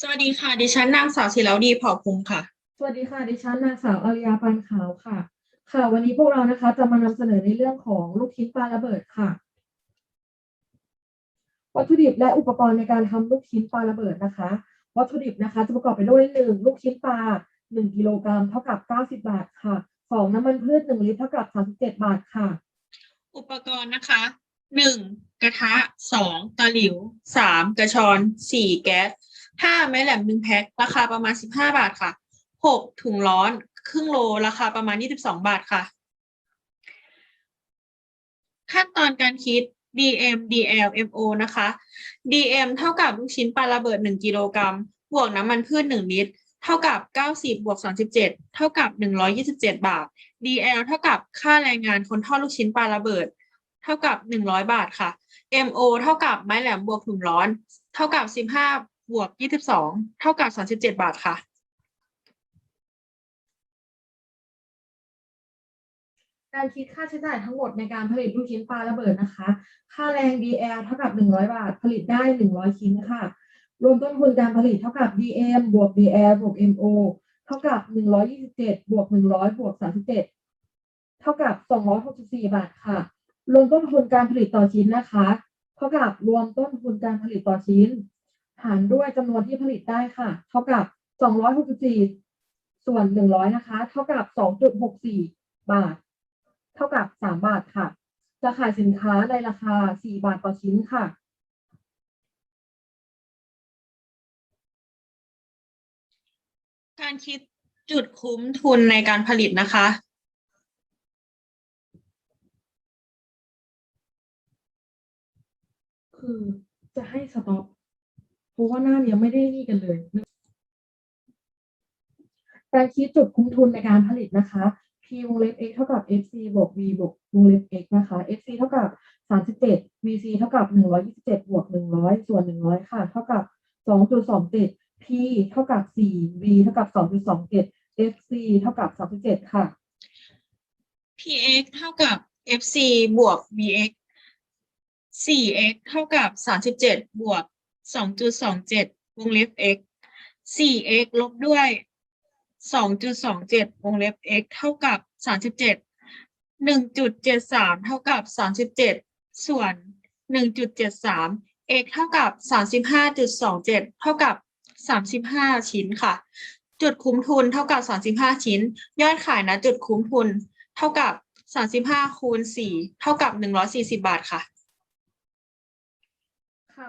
สวัสดีค่ะ ดิฉันนางสาวศิลาวดีเผ่าภูมิค่ะ สวัสดีค่ะ ดิฉันนางสาวอาริยาปันขาวค่ะ ค่ะ วันนี้พวกเรานะคะจะมานำเสนอในเรื่องของลูกชิ้นปลาระเบิดค่ะ วัตถุดิบและอุปกรณ์ในการทำลูกชิ้นปลาระเบิดนะคะ วัตถุดิบนะคะ จะประกอบไปด้วยหนึ่งลูกชิ้นปลาหนึ่งกิโลกรัมเท่ากับเก้าสิบบาทค่ะสองน้ำมันพืชหนึ่งลิตรเท่ากับสามสิบเจ็ดบาทค่ะ อุปกรณ์นะคะหนึ่งกระทะสองตะหลิวสามกระชอนสี่แก๊ส ห้าไม้แหลมหนึ่งแพ็คราคาประมาณสิบห้าบาทค่ะหกถุงร้อนครึ่งโลราคาประมาณยี่สิบสองบาทค่ะ ขั้นตอนการคิด DM DL MO นะคะ DM เท่ากับลูกชิ้นปลาระเบิด 1 กิโลกรัม บวกน้ำมันพืช1ลิตร เท่ากับ 90 บวก 37 เท่ากับ 127 บาท DL เท่ากับค่าแรงงานคนทอดลูกชิ้นปลาระเบิด เท่ากับ 100 บาทค่ะ MO เท่ากับไม้แหลมบวกถุงร้อน เท่ากับ 15 บวก22เท่ากับ37บาทค่ะ การคิดค่าใช้จ่ายทั้งหมดในการผลิตลูกชิ้นปลาระเบิดนะคะ ค่าแรง DL เท่ากับ 100 บาท ผลิตได้ 100 ชิ้นค่ะ รวมต้นทุนการผลิตเท่ากับ DM บวก DL บวก MO เท่ากับ 127 บวก 100 บวก 37 เท่ากับ 264 บาทค่ะ รวมต้นทุนการผลิตต่อชิ้นนะคะ เท่ากับรวมต้นทุนการผลิตต่อชิ้น หารด้วยจำนวนที่ผลิตได้ค่ะ เท่ากับ 264 ส่วน 100 นะคะ เท่ากับ 2.64 บาท เท่ากับ 3 บาทค่ะ จะขายสินค้าในราคา 4 บาทต่อชิ้นค่ะการคิดจุดคุ้มทุนในการผลิตนะคะ คือจะให้สต็อป เพราะว่าหน้าเนี้ยไม่ได้นี่กันเลยการคิดจุดคุ้มทุนในการผลิตนะคะ P วงเล็บ x เท่ากับ fc บวก v บวกวงเล็บ x นะคะ fc เท่ากับ 37 vc เท่ากับ 127 บวก 100 ส่วน 100 ค่ะ เท่ากับ 2.27 p เท่ากับ 4 v เท่ากับ 2.27 fc เท่ากับ 37 ค่ะ px เท่ากับ fc บวก bx 4x เท่ากับ 37 บวก สองจุดสองเจ็ดวงเล็บ x สี่ x ลบด้วยสองจุดสองเจ็ดวงเล็บ x เท่ากับสามสิบเจ็ดหนึ่งจุดเจ็ดสามเท่ากับสามสิบเจ็ดส่วนหนึ่งจุดเจ็ดสาม x เท่ากับสามสิบห้าจุดสองเจ็ดเท่ากับสามสิบห้าชิ้นค่ะ จุดคุ้มทุนเท่ากับสามสิบห้าชิ้น ยอดขายนะจุดคุ้มทุนเท่ากับสามสิบห้าคูณสี่เท่ากับหนึ่งร้อยสี่สิบบาทค่ะ ค่ะ